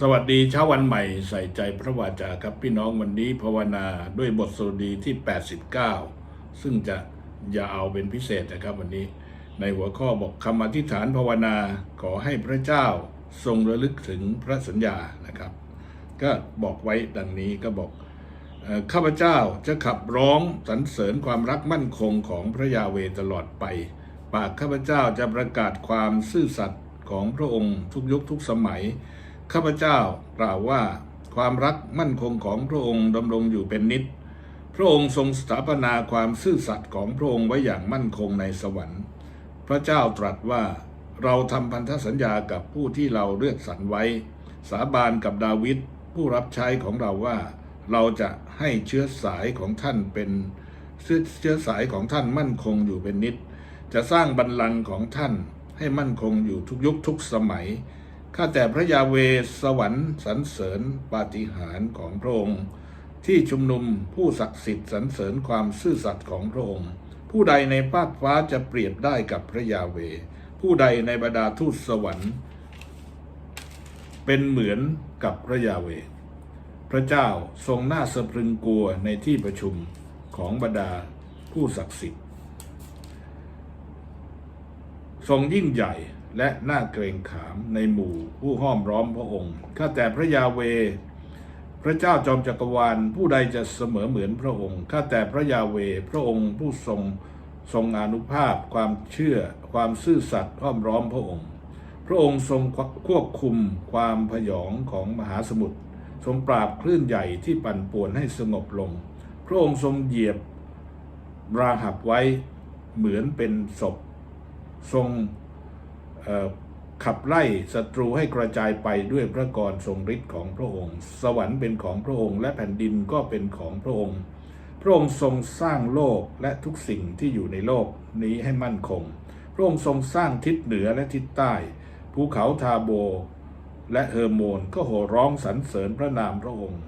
สวัสดีเช้าวันใหม่ใส่ใจพระวาจาครับพี่น้องวันนี้ภาวนาด้วยบทสวดดีที่ 89 ซึ่งจะอย่าเอาเป็นพิเศษนะครับวันนี้ ในหัวข้อบอกคำอธิษฐานภาวนาขอให้พระเจ้าทรงระลึกถึงพระสัญญานะครับ ก็บอกไว้ดังนี้ก็บอกข้าพเจ้าจะขับร้องสรรเสริญความรักมั่นคงของพระยาเวตลอดไป ปากข้าพเจ้าจะประกาศความซื่อสัตย์ของพระองค์ทุกยุคทุกสมัย ข้าพเจ้ากล่าวว่าความรักมั่นคงของพระองค์ดำรงอยู่เป็นนิจพระองค์ทรงสถาปนาความซื่อสัตย์ของพระองค์ไว้อย่างมั่นคงในสวรรค์ พระเจ้าตรัสว่าเราทำพันธสัญญากับผู้ที่เราเลือกสรรไว้ สาบานกับดาวิดผู้รับใช้ของเราว่า เราจะให้เชื้อสายของท่านเป็นเชื้อเชื้อสายของท่านมั่นคงอยู่เป็นนิจจะสร้างบัลลังก์ของท่านให้มั่นคงอยู่ทุกยุคทุกสมัย ข้าแต่พระยาเวสวรรค์สรรเสริญปาฏิหาริย์ของพระองค์ ที่ชุมนุมผู้ศักดิ์สิทธิ์สรรเสริญความซื่อสัตย์ของพระองค์ ผู้ใดในภาคฟ้าจะเปรียบได้กับพระยาเว ผู้ใดในบรรดาทูตสวรรค์ เป็นเหมือนกับพระยาเว พระเจ้าทรงหน่าสะพรึงกลัวในที่ประชุมของบรรดาผู้ศักดิ์สิทธิ์ ทรงยิ่งใหญ่ และน่าเกรงขามในหมู่ผู้ห้อมร้อมพระองค์ ข้าแต่พระยาเว พระเจ้าจอมจักรวาลผู้ใดจะเสมอเหมือนพระองค์ ข้าแต่พระยาเว พระองค์ผู้ทรงทรงอานุภาพ ความเชื่อ ความซื่อสัตย์ห้อมร้อมพระองค์ พระองค์ทรงควบคุมความพยองของมหาสมุทร ทรงปราบคลื่นใหญ่ที่ปั่นป่วนให้สงบลง พระองค์ทรงเหยียบราหับไว้เหมือนเป็นศพ ทรง ขับไล่ศัตรูให้กระจายไปด้วยพระกรทรงฤทธิ์ของพระองค์ สวรรค์เป็นของพระองค์ และแผ่นดินก็เป็นของพระองค์ พระองค์ทรงสร้างโลกและทุกสิ่งที่อยู่ในโลกนี้ให้มั่นคง พระองค์ทรงสร้างทิศเหนือและทิศใต้ ภูเขาทาโบ และเฮอร์โมนก็โห่ร้องสรรเสริญพระนามพระองค์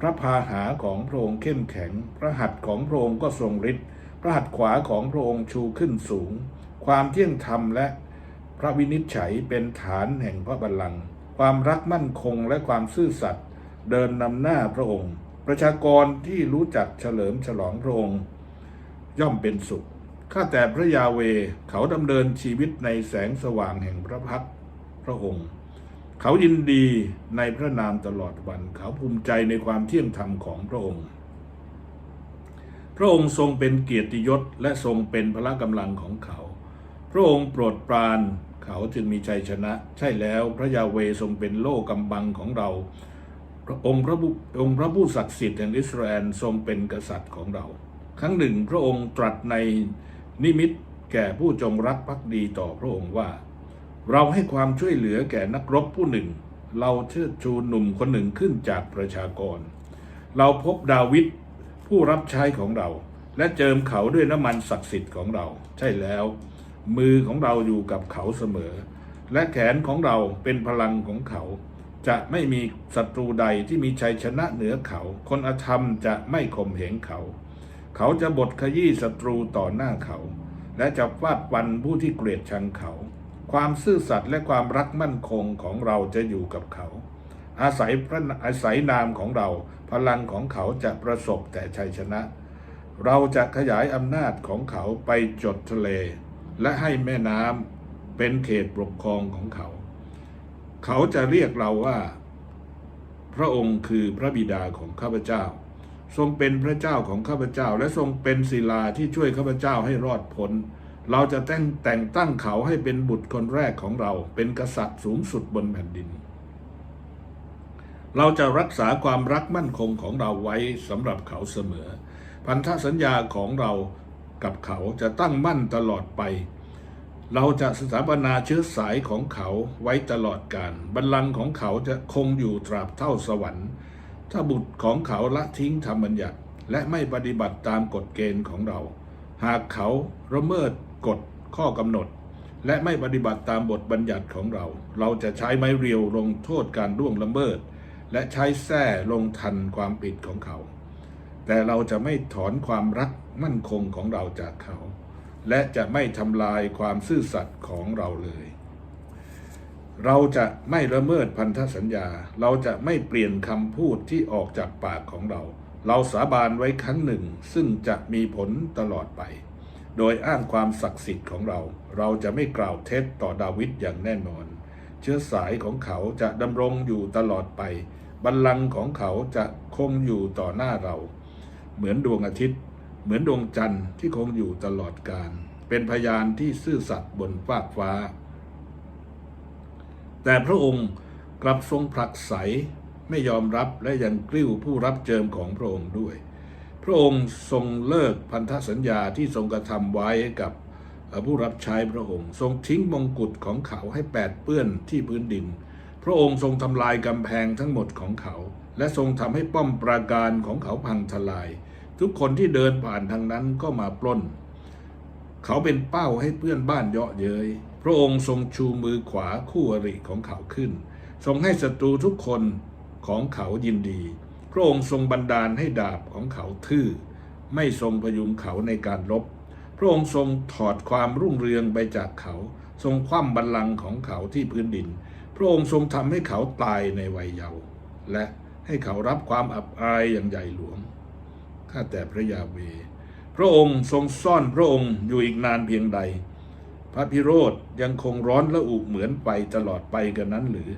พระพาหาของพระองค์เข้มแข็ง พระหัตถ์ของพระองค์ก็ทรงฤทธิ์ พระหัตถ์ขวาของพระองค์ชูขึ้นสูง ความเที่ยงธรรมและ ระวินิจฉัยเป็นฐานแห่งพระบัลลังก์ความรักมั่นคงและความซื่อสัตย์เดินนำหน้าพระองค์ ประชากรที่รู้จักเฉลิมฉลองพระองค์ ย่อมเป็นสุขข้าแต่พระยาเวเขาดำเนินชีวิตในแสงสว่างแห่งพระพักพระองค์ เขายินดีในพระนามตลอดวัน เขาภูมิใจในความเที่ยงธรรมของพระองค์ พระองค์ทรงเป็นเกียรติยศและทรงเป็นพละกำลังของเขา พระองค์โปรดปราน เขาจึงมีชัยชนะ ใช่แล้วพระยาเวทรงเป็นโล่กำบังของเราพระองค์พระองค์พระผู้ศักดิ์สิทธิ์แห่งอิสราเอลทรงเป็นกษัตริย์ของเรา ครั้งหนึ่งพระองค์ตรัสในนิมิตแก่ผู้จงรักภักดีต่อพระองค์ว่า เราให้ความช่วยเหลือแก่นักรบผู้หนึ่ง เราเชิดชูหนุ่มคนหนึ่งขึ้นจากประชากร เราพบดาวิดผู้รับใช้ของเรา และเจิมเขาด้วยน้ำมันศักดิ์สิทธิ์ของเรา ใช่แล้ว มือของเราอยู่กับเขาเสมอ และแขนของเราเป็นพลังของเขา จะไม่มีศัตรูใดที่มีชัยชนะเหนือเขา คนอธรรมจะไม่ข่มเหงเขา เขาจะบดขยี้ศัตรูต่อหน้าเขา และจะฟาดฟันผู้ที่เกลียดชังเขา ความซื่อสัตย์และความรักมั่นคงของเราจะอยู่กับเขา อาศัยพระอาศัยนามของเรา พลังของเขาจะประสบแต่ชัยชนะ เราจะขยายอำนาจของเขาไปจดทะเล และให้แม่น้ำเป็นเขตปกครองของเขา เขาจะเรียกเราว่า พระองค์คือพระบิดาของข้าพเจ้า ทรงเป็นพระเจ้าของข้าพเจ้า และทรงเป็นศิลาที่ช่วยข้าพเจ้าให้รอดพ้นเราจะแต่งแต่งตั้งเขาให้เป็นบุตรคนแรกของเรา เป็นกษัตริย์สูงสุดบนแผ่นดิน เราจะรักษาความรักมั่นคงของเราไว้สำหรับเขาเสมอ พันธสัญญาของเรา กับเขาจะตั้งมั่นตลอดไป เราจะสถาปนาเชื้อสายของเขาไว้ตลอดกาลบัลลังก์ของเขาจะคงอยู่ตราบเท่าสวรรค์ถ้าบุตรของเขาละทิ้งธรรมบัญญัติ และไม่ปฏิบัติตามกฎเกณฑ์ของเรา หากเขาละเมิดกฎข้อกำหนด และไม่ปฏิบัติตามบทบัญญัติของเรา เราจะใช้ไม้เรียวลงโทษการล่วงละเมิด และใช้แส้ลงทันความผิดของเขา แต่เราจะไม่ถอนความรัก มั่นคงของเราจากเขา และจะไม่ทำลายความซื่อสัตย์ของเราเลย เราจะไม่ละเมิดพันธสัญญา เราจะไม่เปลี่ยนคำพูดที่ออกจากปากของเรา เราสาบานไว้ครั้งหนึ่ง ซึ่งจะมีผลตลอดไป โดยอ้างความศักดิ์สิทธิ์ของเรา เราจะไม่กล่าวเท็จต่อดาวิดอย่างแน่นอน เชื้อสายของเขาจะดำรงอยู่ตลอดไปบัลลังก์ของเขาจะคงอยู่ต่อหน้าเรา เหมือนดวงอาทิตย์ เหมือนดวงจันทร์ที่คงอยู่ตลอดกาลเป็นพยานที่ซื่อสัตย์บนฟากฟ้า แต่พระองค์กลับทรงผลักไสไม่ยอมรับและยังกลิ้วผู้รับเจิมของพระองค์ด้วย พระองค์ทรงเลิกพันธสัญญาที่ทรงกระทำไว้กับผู้รับใช้พระองค์ ทรงทิ้งมงกุฎของเขาให้แปดเปื้อนที่พื้นดิน พระองค์ทรงทำลายกำแพงทั้งหมดของเขา และทรงทำให้ป้อมปราการของเขาพังทลาย ทุกคนที่เดินผ่านทางนั้นก็มาปล้น เขาเป็นเป้าให้เพื่อนบ้านเยาะเย้ยพระองค์ทรงชูมือขวาคู่อริของเขาขึ้น ทรงให้ศัตรูทุกคนของเขายินดี พระองค์ทรงบันดาลให้ดาบของเขาทื่อ ไม่ทรงพยุงเขาในการรบ พระองค์ทรงถอดความรุ่งเรืองไปจากเขา ทรงคว่ำบัลลังก์ของเขาที่พื้นดิน พระองค์ทรงทำให้เขาตายในวัยเยาว์และให้เขารับความอับอายอย่างใหญ่หลวง ข้าแต่พระยาเว พระองค์ทรงซ่อนพระองค์อยู่อีกนานเพียงใด พระพิโรธยังคงร้อนละอุเหมือนไปตลอดไปกันนั้นหรือ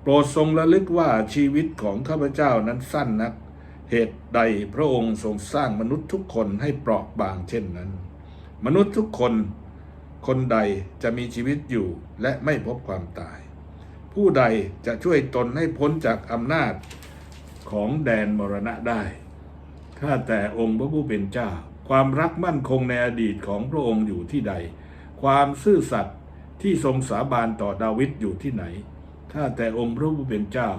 โปรดทรงระลึกว่าชีวิตของข้าพเจ้านั้นสั้นนัก เหตุใดพระองค์ทรงสร้างมนุษย์ทุกคนให้เปราะบางเช่นนั้น มนุษย์ทุกคน คนใดจะมีชีวิตอยู่และไม่พบความตาย ผู้ใดจะช่วยตนให้พ้นจากอำนาจของแดนมรณะได้ ข้าแต่องค์พระผู้เป็นเจ้า ความรักมั่นคงในอดีตของพระองค์อยู่ที่ใด ความซื่อสัตย์ที่ทรงสาบานต่อดาวิดอยู่ที่ไหน ข้าแต่องค์พระผู้เป็นเจ้า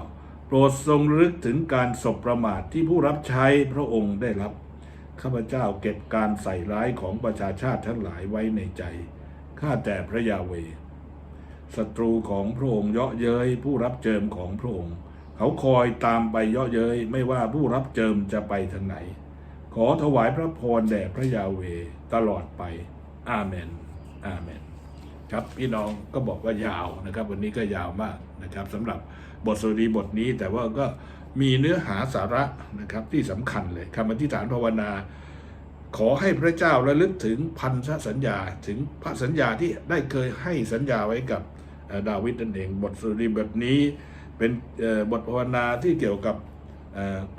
โปรดทรงรึกถึงการสบประมาทที่ผู้รับใช้พระองค์ได้รับ ข้าพเจ้าเก็บการใส่ร้ายของประชาชาติทั้งหลายไว้ในใจ ข้าแต่พระยาเวศัตรูของพระองค์เยาะเย้ยผู้รับเจิมของพระองค์ เขาคอยตามไปเยาะเย้ยไม่ว่าผู้รับเจิมจะไปทางไหน ขอถวายพระพรแด่พระยาเวตลอดไป อาเมน อาเมน ครับพี่น้องก็บอกว่ายาวนะครับ วันนี้ก็ยาวมากนะครับสำหรับบทสวดมนต์บทนี้แต่ว่าก็มีเนื้อหาสาระนะครับที่สำคัญเลยคำอธิษฐานภาวนา ขอให้พระเจ้าระลึกถึงพันธสัญญาถึงพระสัญญาที่ได้เคยให้สัญญาไว้กับดาวิดนั่นเองบทสวดมนต์บทนี้ เป็นบทภาวนาที่เกี่ยวกับ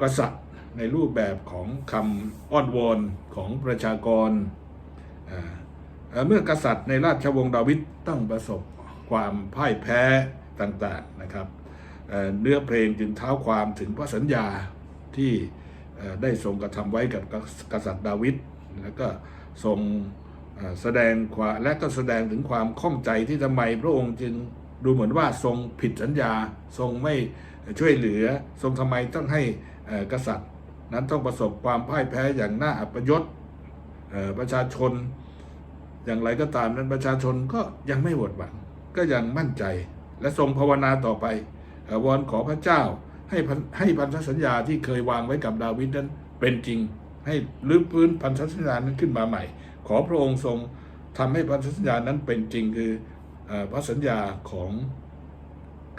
กษัตริย์ในรูปแบบของคำอ้อนวอนของประชากร เมื่อกษัตริย์ในราชวงศ์ดาวิดต้องประสบความพ่ายแพ้ต่างๆนะครับเนื้อเพลงจึงเท้าความถึงพระสัญญาที่ได้ทรงกระทำไว้กับกษัตริย์ดาวิดแล้วก็ทรงแสดงความและก็แสดงถึงความข้องใจที่ทำไมพระองค์จึง ดูเหมือนว่าทรงผิดสัญญาทรงไม่ช่วยเหลือ ทรงทำไมต้องให้กษัตริย์ นั้นต้องประสบความพ่ายแพ้อย่างน่าอัปยศประชาชน อย่างไรก็ตามนั้นประชาชนก็ยังไม่หมดหวังก็ยังมั่นใจและทรงภาวนาต่อไปวอนขอพระเจ้าให้ให้พันธสัญญาที่เคยวางไว้กับดาวิดนั้นเป็นจริงให้รื้อฟื้นพันธสัญญานั้นขึ้นมาใหม่ ขอพระองค์ทรงทำให้พันธสัญญานั้นเป็นจริงคือ พระสัญญาของ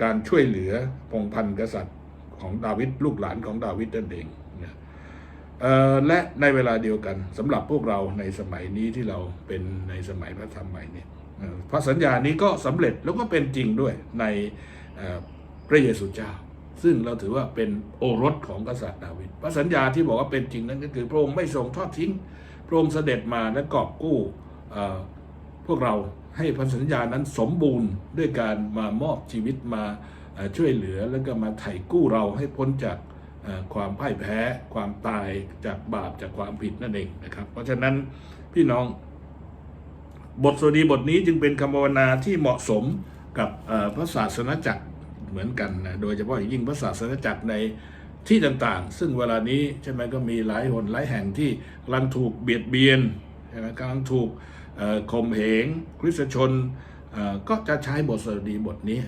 การช่วยเหลือพงพันธ์กษัตริย์ของดาวิดลูกหลานของดาวิดนั่นเองนะและในเวลาเดียวกันสำหรับพวกเราในสมัยนี้ที่เราเป็นในสมัยพระธรรมใหม่เนี่ยพระสัญญานี้ก็สำเร็จแล้วก็เป็นจริงด้วยในพระเยซูเจ้า ซึ่งเราถือว่าเป็นโอรสของกษัตริย์ดาวิดพระสัญญาที่บอกว่าเป็นจริงนั้นก็คือพระองค์ไม่ทรงทอดทิ้ง พระองค์เสด็จมาและกอบกู้พวกเรา ให้พันสัญญานั้นสมบูรณ์ด้วยการมามอบชีวิตมาช่วยเหลือแล้วก็มาไถ่กู้เราให้พ้นจากความพ่ายแพ้ ความตายจากบาปจากความผิดนั่นเองนะครับ เพราะฉะนั้นพี่น้องบทสวดมนต์บทนี้จึงเป็นคำภาวนาที่เหมาะสมกับพระศาสนจักรเหมือนกันนะโดยเฉพาะอย่างยิ่งพระศาสนจักรในที่ต่างๆ ซึ่งเวลานี้ใช่ไหมก็มีหลายหนหลายแห่งที่กำลังถูกเบียดเบียนใช่ไหมกำลังถูก ข่มเหงคริสตชนก็จะใช้บทสดมนต์บทนี้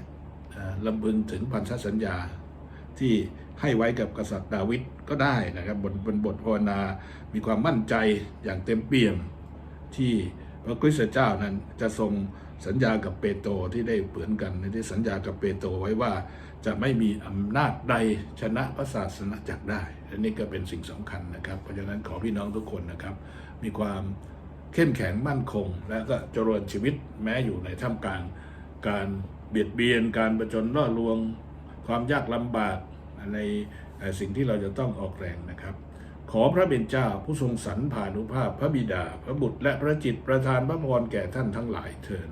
ลำพึงถึงพันธสัญญาที่ให้ไว้กับกษัตริย์ดาวิดก็ได้นะครับบนบนบทภาวนา มีความมั่นใจอย่างเต็มเปี่ยมที่พระคริสตเจ้านั้นจะทรงสัญญากับเปโตรที่ได้เปือนกันได้สัญญากับเปโตรไว้ว่าจะไม่มีอำนาจใดชนะพระศาสนาจักรได้ อันนี้ก็เป็นสิ่งสำคัญนะครับ เพราะฉะนั้นขอพี่น้องทุกคนนะครับ มีความ เข้มแข็งมั่นคง และก็เจริญชีวิตแม้อยู่ในท่ามกลาง การเบียดเบียน การประจนล่อลวง ความยากลำบากในสิ่งที่เราจะต้องออกแรงนะครับ ขอพระเบญเจ้าผู้ทรงสรรผานุภาพพระบิดา พระบุตรและพระจิตประทานพระพรแก่ท่านทั้งหลายเทิน